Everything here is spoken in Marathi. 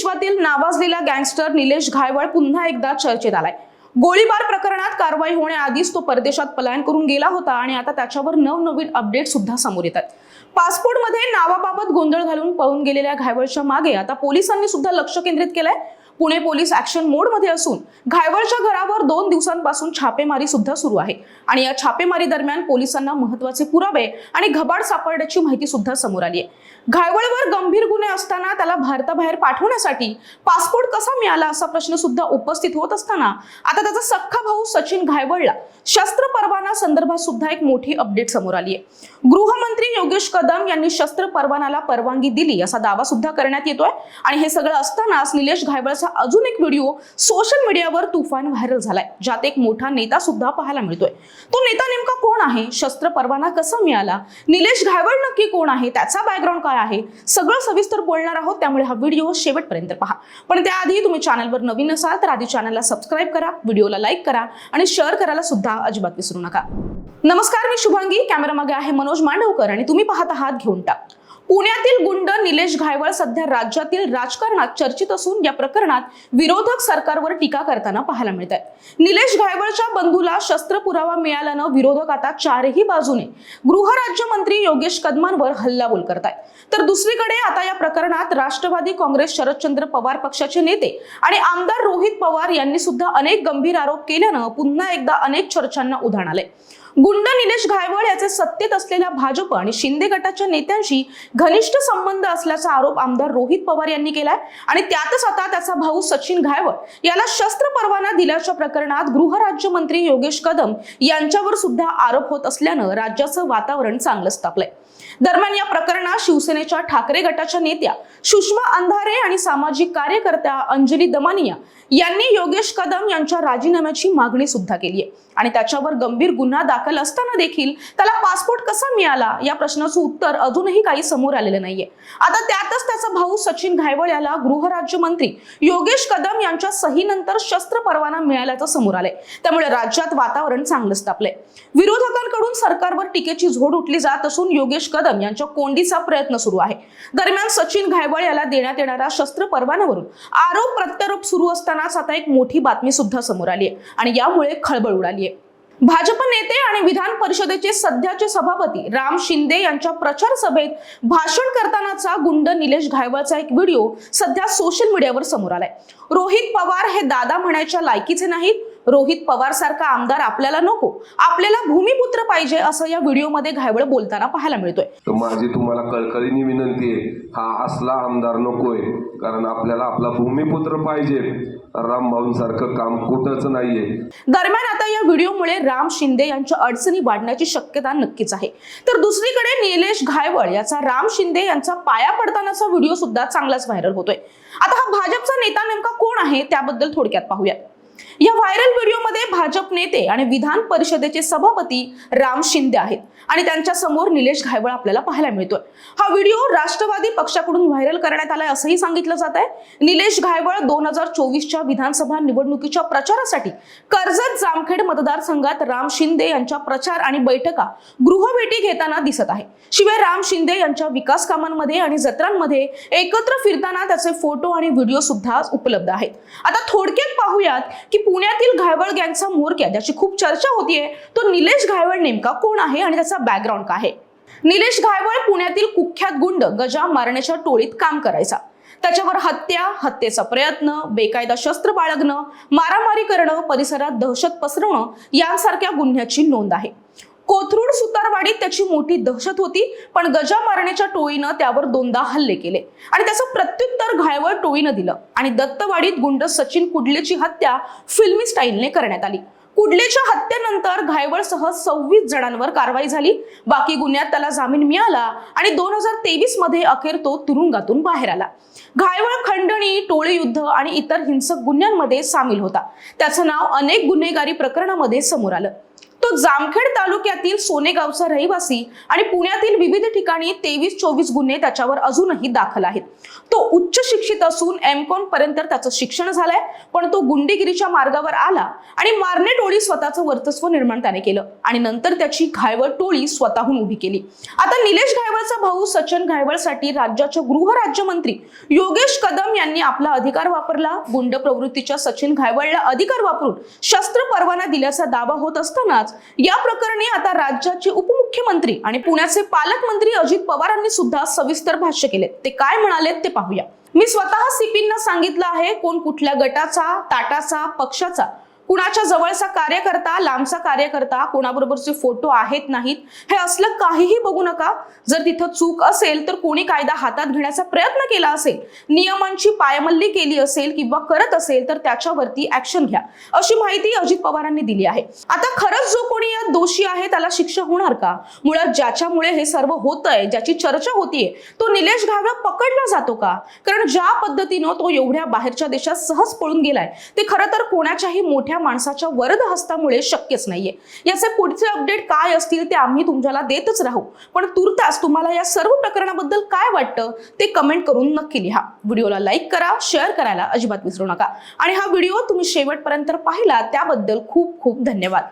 विश्वातील नावाजलेला गँगस्टर निलेश घायवळ पुन्हा एकदा चर्चेत आलाय. गोळीबार प्रकरणात कारवाई होण्याआधीच तो परदेशात पलायन करून गेला होता आणि आता त्याच्यावर नवनवीन अपडेट सुद्धा समोर येतात. पासपोर्टमध्ये नावाबाबत गोंधळ घालून पळून गेलेल्या घायवळच्या मागे आता पोलिसांनी सुद्धा लक्ष केंद्रित केलंय. पुणे पोलीस ऍक्शन मोडमध्ये असून घायवळच्या घरावर दोन दिवसांपासून छापेमारी सुद्धा सुरू आहे. आणि या छापेमारी दरम्यान पोलिसांना महत्त्वाचे पुरावे आणि घबाड सापडण्याची माहिती सुद्धा समोर आली आहे. घायवळवर गंभीर गुन्हे असताना त्याला भारताबाहेर पाठवण्यासाठी पासपोर्ट कसा मिळाला असा प्रश्न सुद्धा उपस्थित होत असताना आता त्याचा सख्खा भाऊ सचिन घायवळला शस्त्र परवाना संदर्भात सुद्धा एक मोठी अपडेट समोर आली आहे. गृहमंत्री योगेश कदम यांनी शस्त्र परवानाला परवानगी दिली असा दावा सुद्धा करण्यात येतोय. आणि हे सगळं असतानाच निलेश घायवळचा अजून एक व्हिडिओ सोशल मीडियावर तुफान व्हायरल झालाय. ज्यात एक मोठा नेता सुद्धा पाहायला मिळतोय. तो नेता नेमका कोण आहे? शस्त्र परवाना कसा मिळाला? निलेश घायवळ नक्की कोण आहे? त्याचा बॅकग्राऊंड काय आहे? सगळं सविस्तर बोलणार आहोत. त्यामुळे हा व्हिडिओ शेवटपर्यंत पहा. पण त्याआधी तुम्ही चॅनलवर नवीन असाल तर आधी चॅनलला सबस्क्राईब करा व्हिडिओला लाईक करा आणि शेअर करायला सुद्धा अजिबात विसरू नका. नमस्कार मी शुभांगी. कॅमेरा मागे आहे मनोज मांडवकर आणि तुम्ही पाहत आहात घेऊन टाक. पुण्यातील गुंड निलेश घायवळ सध्या राज्यातील राजकारणात चर्चित असून या प्रकरणात विरोधक सरकारवर टीका करताना पाहायला मिळत आहे निलेश घायवळच्या बंधूला शस्त्र पुरावा मिळाल्यानं विरोधक आता चारही बाजूने गृहराज्यमंत्री योगेश कदमांवर हल्लाबोल करतायत. तर दुसरीकडे आता या प्रकरणात राष्ट्रवादी काँग्रेस शरदचंद्र पवार पक्षाचे नेते आणि आमदार रोहित पवार यांनी सुद्धा अनेक गंभीर आरोप केल्यानं पुन्हा एकदा अनेक चर्चांना उधाण आले गुंड निलेश घायवळ याचे सत्तेत असलेल्या भाजप आणि शिंदे गटाच्या नेत्यांशी घनिष्ठ संबंध असल्याचा आरोप आमदार रोहित पवार यांनी केलाय. आणि त्यातच आता त्याचा भाऊ सचिन घायवळ याला शस्त्र परवाना दिल्याच्या प्रकरणात गृहराज्यमंत्री योगेश कदम यांच्यावर सुद्धा आरोप होत असल्यानं राज्याचं वातावरण चांगलंच तापलंय. दरम्यान या प्रकरणात शिवसेनेच्या ठाकरे गटाच्या नेत्या सुषमा अंधारे आणि सामाजिक कार्यकर्त्या अंजली दमानिया यांनी योगेश कदम यांच्या राजीनाम्याची मागणी सुद्धा केली आहे आणि त्याच्यावर गंभीर गुन्हा दाखल असताना देखील त्याला पासपोर्ट कसा मिळाला या प्रश्नाचं उत्तर अजूनही काही समोर आलेलं नाहीये. आता त्यातच त्याचा भाऊ सचिन घायवळ याला गृहराज्यमंत्री योगेश कदम यांच्या सहीनंतर शस्त्र परवाना मिळाल्याचं समोर आलंय. त्यामुळे राज्यात वातावरण चांगलंच तापलंय. विरोधकांकडून सरकारवर टीकेची झोड उठली जात असून योगेश कदम यांच्या कोंडीचा प्रयत्न सुरू आहे. दरम्यान सचिन घायवळ याला देण्यात येणाऱ्या शस्त्र परवान्यावरून आरोप प्रत्यारोप सुरू असतानाच आता एक मोठी बातमी सुद्धा समोर आली आहे आणि यामुळे खळबळ उडाली आहे भाजप नेते आणि विधान परिषदेचे सध्याचे सभापती राम शिंदे यांच्या प्रचार सभेत भाषण करतानाचा गुंड निलेश घायवळचा एक व्हिडिओ सध्या सोशल मीडियावर समोर आलाय. रोहित पवार हे दादा म्हणायच्या लायकीचे नाहीत रोहित पवार सारखा आमदार आपल्याला नको आपल्याला भूमिपुत्र पाहिजे असं या व्हिडिओमध्ये घायवळ बोलताना पाहायला मिळतोय. माझी तुम्हाला कळकळीने विनंती आहे हा असला आमदार नकोय कारण आपल्याला आपला भूमिपुत्र पाहिजे. रामभाऊंसारखं काम कुठंच नाहीये. दरम्यान आता या व्हिडिओमुळे राम शिंदे यांच्या अडचणी वाढण्याची शक्यता नक्कीच आहे. तर दुसरीकडे निलेश घायवळ याचा राम शिंदे यांचा पाया पडतानाचा व्हिडिओ सुद्धा चांगलाच व्हायरल होतोय. आता हा भाजपचा नेता नेमका कोण आहे त्याबद्दल थोडक्यात पाहूया या व्हायरल व्हिडिओमध्ये भाजप नेते आणि विधान परिषदेचे सभापती राम शिंदे आहेत. आणि त्यांच्यासमोर निलेश घायवळ आपल्याला पाहायला मिळतोय. हा व्हिडिओ राष्ट्रवादी पक्षाकडून व्हायरल करण्यात आलाय असंही सांगितलं जात आहे. निलेश घायवळ दोन हजार चोवीसच्या विधानसभा निवडणुकीच्या प्रचारासाठी कर्जत जामखेड मतदारसंघात राम शिंदे यांच्या प्रचार आणि बैठका गृहभेटी घेताना दिसत आहे. शिवाय राम शिंदे यांच्या विकास कामांमध्ये आणि जत्रांमध्ये एकत्र फिरताना त्याचे फोटो आणि व्हिडिओ सुद्धा उपलब्ध आहेत. आता थोडक्यात पाहूयात की पुण्यातील घायवळ गँगचा म्होरक्या ज्याची खूप चर्चा होतीये तो निलेश घायवळ नेमका कोण आहे आणि त्याचा बॅकग्राऊंड काय आहे? निलेश घायवळ पुण्यातील कुख्यात गुंड गजा मारण्याच्या टोळीत काम करायचा. त्याच्यावर हत्या हत्येचा प्रयत्न बेकायदा शस्त्र बाळगणं मारामारी करणं परिसरात दहशत पसरवणं यांसारख्या गुन्ह्याची नोंद आहे. कोथरूड सुतारवाडीत त्याची मोठी दहशत होती पण गजा मारण्याच्या टोळीनं त्यावर दोनदा हल्ले केले. आणि त्याचं प्रत्युत्तर घायवळ टोळीनं दिलं. आणि दत्तवाडीत गुंड सचिन कुडलेची हत्या फिल्मी स्टाईलने करण्यात आली. कुडलेच्या हत्येनंतर घायवळसह सव्वीस जणांवर कारवाई झाली. बाकी गुन्ह्यात त्याला जामीन मिळाला आणि दोन हजार तेवीसमध्ये अखेर तो तुरुंगातून बाहेर आला. घायवळ खंडणी टोळी युद्ध आणि इतर हिंसक गुन्ह्यांमध्ये सामील होता. त्याचं नाव अनेक गुन्हेगारी प्रकरणामध्ये समोर आलं. तो जामखेड तालुक्यातील सोनेगावचा रहिवासी आणि पुण्यातील विविध ठिकाणी तेवीस चोवीस गुन्हे त्याच्यावर अजूनही दाखल आहेत. तो उच्च शिक्षित असून एम कॉम पर्यंत त्याचं शिक्षण झालंय पण तो गुंडेगिरीच्या मार्गावर आला आणि मारणे टोळी स्वतःचं वर्चस्व निर्माण त्याने केलं आणि नंतर त्याची घायवळ टोळी स्वतःहून उभी केली. आता निलेश घायवळचा भाऊ सचिन घायवळसाठी राज्याचे गृहराज्यमंत्री योगेश कदम यांनी आपला अधिकार वापरला. गुंड प्रवृत्तीच्या सचिन घायवळला अधिकार वापरून शस्त्र परवाना दिल्याचा दावा होत असतानाच या प्रकरणी आता राज्याचे उपमुख्यमंत्री आणि पुण्याचे पालकमंत्री अजित पवारांनी सुद्धा सविस्तर भाष्य केले. ते काय म्हणाले ते पाहूया. मी स्वतः सिपींना सांगितलं आहे कोण कुठल्या गटाचा ताटाचा पक्षाचा. कुणाच्या जवळचा कार्यकर्ता लांबचा कार्यकर्ता कोणाबरोबरचे फोटो आहेत नाहीत हे असलं काहीही बघू नका. जर तिथं चूक असेल तर कोणी कायदा हातात घेण्याचा प्रयत्न केला असेल नियमांची पायमल्ली केली असेल किंवा करत असेल तर त्याच्यावरती ऍक्शन घ्या. अशी माहिती अजित पवारांनी दिली आहे. आता खरंच जो कोणी यात दोषी आहे त्याला शिक्षा होणार का? मुळात ज्याच्यामुळे हे सर्व होतंय ज्याची चर्चा होतीये तो निलेश घावळा पकडला जातो का? कारण ज्या पद्धतीनं तो एवढ्या बाहेरच्या देशात सहज पळून गेलाय ते खरं तर कोणाच्याही मोठ्या माणसाच्या वरद हस्तामुळे शक्यच नाहीये. याचे पुढचे अपडेट काय असतील ते आम्ही तुमच्याला देतच राहू. पण तुर्तास तुम्हाला या सर्व प्रकरणाबद्दल काय वाटतं ते कमेंट करून नक्की लिहा. व्हिडिओला लाईक करा शेअर करायला अजिबात विसरू नका. आणि हा व्हिडिओ तुम्ही शेवटपर्यंत पाहिला त्याबद्दल खूप खूप धन्यवाद.